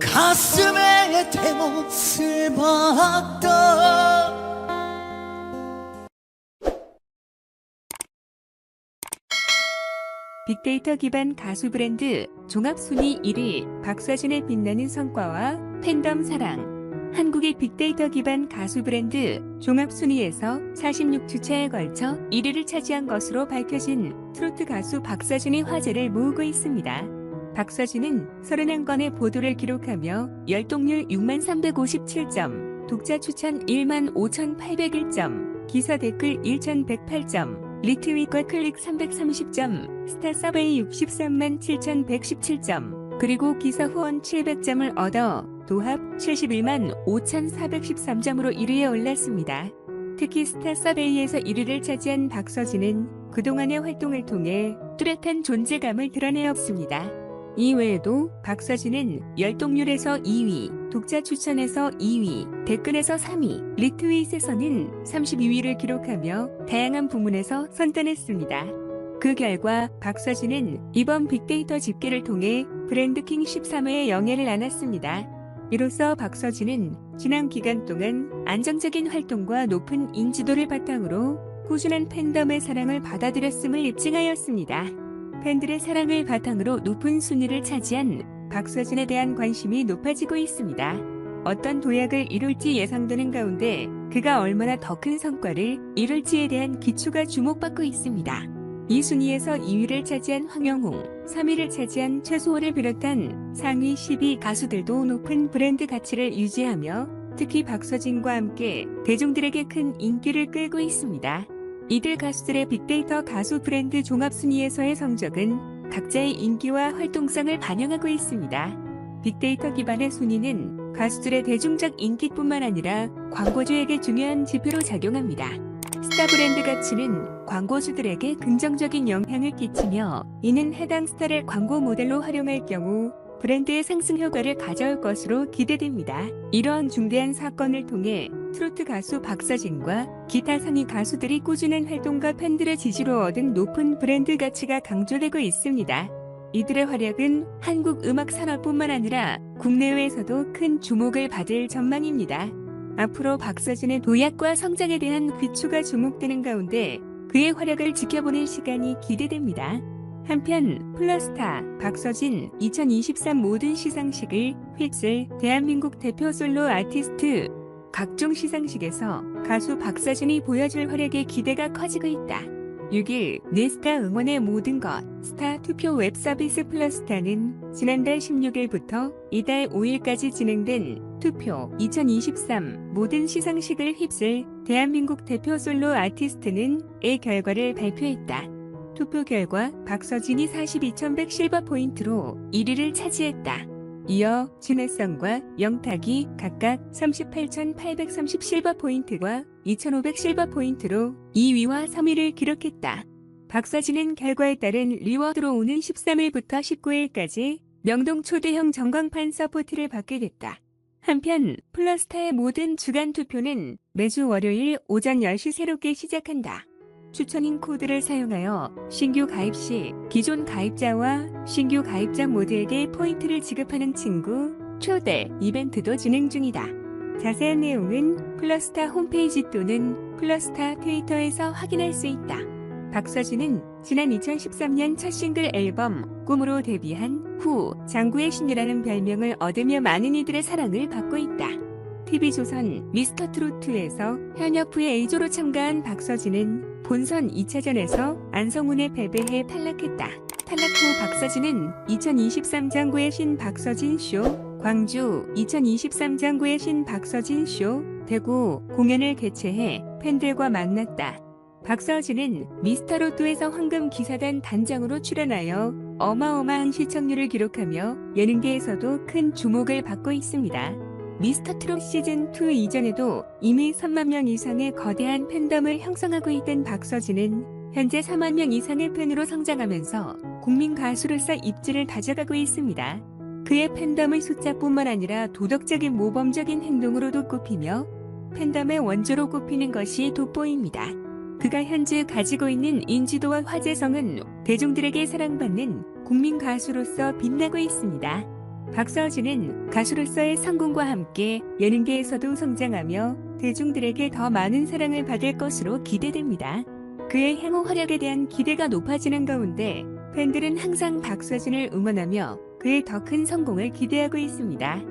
가슴에 대못을 박다 빅데이터 기반 가수 브랜드 종합 순위 1위 박서진의 빛나는 성과와 팬덤 사랑 한국의 빅데이터 기반 가수 브랜드 종합 순위에서 46주차에 걸쳐 1위를 차지한 것으로 밝혀진 트로트 가수 박서진의 화제를 모으고 있습니다. 박서진은 31건의 보도를 기록하며 열동률 6만 357점, 독자 추천 1만 5,801점, 기사 댓글 1,108점, 리트윗과 클릭 330점, 스타 서베이 63만 7,117점, 그리고 기사 후원 700점을 얻어 도합 71만 5,413점으로 1위에 올랐습니다. 특히 스타 서베이에서 1위를 차지한 박서진은 그동안의 활동을 통해 뚜렷한 존재감을 드러내었습니다. 이외에도 박서진은 열동률에서 2위, 독자 추천에서 2위, 댓글에서 3위, 리트윗에서는 32위를 기록하며 다양한 부문에서 선전했습니다. 그 결과 박서진은 이번 빅데이터 집계를 통해 브랜드킹 13회의 영예를 안았습니다. 이로써 박서진은 지난 기간 동안 안정적인 활동과 높은 인지도를 바탕으로 꾸준한 팬덤의 사랑을 받아들였음을 입증하였습니다. 팬들의 사랑을 바탕으로 높은 순위를 차지한 박서진에 대한 관심이 높아지고 있습니다. 어떤 도약을 이룰지 예상되는 가운데 그가 얼마나 더 큰 성과를 이룰지에 대한 기초가 주목받고 있습니다. 이 순위에서 2위를 차지한 황영홍, 3위를 차지한 최소호를 비롯한 상위 10위 가수들도 높은 브랜드 가치를 유지하며 특히 박서진과 함께 대중들에게 큰 인기를 끌고 있습니다. 이들 가수들의 빅데이터 가수 브랜드 종합 순위에서의 성적은 각자의 인기와 활동성을 반영하고 있습니다. 빅데이터 기반의 순위는 가수들의 대중적 인기뿐만 아니라 광고주에게 중요한 지표로 작용합니다. 스타 브랜드 가치는 광고주들에게 긍정적인 영향을 끼치며 이는 해당 스타를 광고 모델로 활용할 경우 브랜드의 상승 효과를 가져올 것으로 기대됩니다. 이러한 중대한 사건을 통해 트로트 가수 박서진과 기타 상위 가수들이 꾸준한 활동과 팬들의 지지로 얻은 높은 브랜드 가치가 강조되고 있습니다. 이들의 활약은 한국 음악 산업뿐만 아니라 국내외에서도 큰 주목을 받을 전망입니다. 앞으로 박서진의 도약과 성장에 대한 귀추가 주목되는 가운데 그의 활약을 지켜보는 시간이 기대됩니다. 한편 플러스타 박서진 2023 모든 시상식을 휩쓸 대한민국 대표 솔로 아티스트 각종 시상식에서 가수 박서진이 보여줄 활약에 기대가 커지고 있다. 6일 네스타 응원의 모든 것 스타 투표 웹 서비스 플러스타는 지난달 16일부터 이달 5일까지 진행된 투표 2023 모든 시상식을 휩쓸 대한민국 대표 솔로 아티스트는 의 결과를 발표했다. 투표 결과 박서진이 42,100 실버 포인트로 1위를 차지했다. 이어 진해성과 영탁이 각각 38,830 실버 포인트와 2,500 실버 포인트로 2위와 3위를 기록했다. 박서진은 결과에 따른 리워드로 오는 13일부터 19일까지 명동 초대형 전광판 서포트를 받게 됐다. 한편 플러스타의 모든 주간 투표는 매주 월요일 오전 10시 새롭게 시작한다. 추천인 코드를 사용하여 신규 가입 시 기존 가입자와 신규 가입자 모두에게 포인트를 지급하는 친구 초대 이벤트도 진행 중이다. 자세한 내용은 플러스타 홈페이지 또는 플러스타 트위터에서 확인할 수 있다. 박서진은 지난 2013년 첫 싱글 앨범 꿈으로 데뷔한 후 장구의 신이라는 별명을 얻으며 많은 이들의 사랑을 받고 있다. TV조선 미스터 트로트에서 현역 후에 A조로 참가한 박서진은 본선 2차전에서 안성훈에 패배해 탈락했다. 탈락 후 박서진은 2023 장구의 신 박서진 쇼, 광주 2023 장구의 신 박서진 쇼, 대구 공연을 개최해 팬들과 만났다. 박서진은 미스터로또에서 황금 기사단 단장으로 출연하여 어마어마한 시청률을 기록하며 예능계에서도 큰 주목을 받고 있습니다. 미스터 트롯 시즌2 이전에도 이미 3만 명 이상의 거대한 팬덤을 형성하고 있던 박서진은 현재 4만 명 이상의 팬으로 성장하면서 국민 가수로서 입지를 다져가고 있습니다. 그의 팬덤의 숫자뿐만 아니라 도덕적인 모범적인 행동으로도 꼽히며 팬덤의 원조로 꼽히는 것이 돋보입니다. 그가 현재 가지고 있는 인지도와 화제성은 대중들에게 사랑받는 국민 가수로서 빛나고 있습니다. 박서진은 가수로서의 성공과 함께 예능계에서도 성장하며 대중들에게 더 많은 사랑을 받을 것으로 기대됩니다. 그의 향후 활약에 대한 기대가 높아지는 가운데 팬들은 항상 박서진을 응원하며 그의 더 큰 성공을 기대하고 있습니다.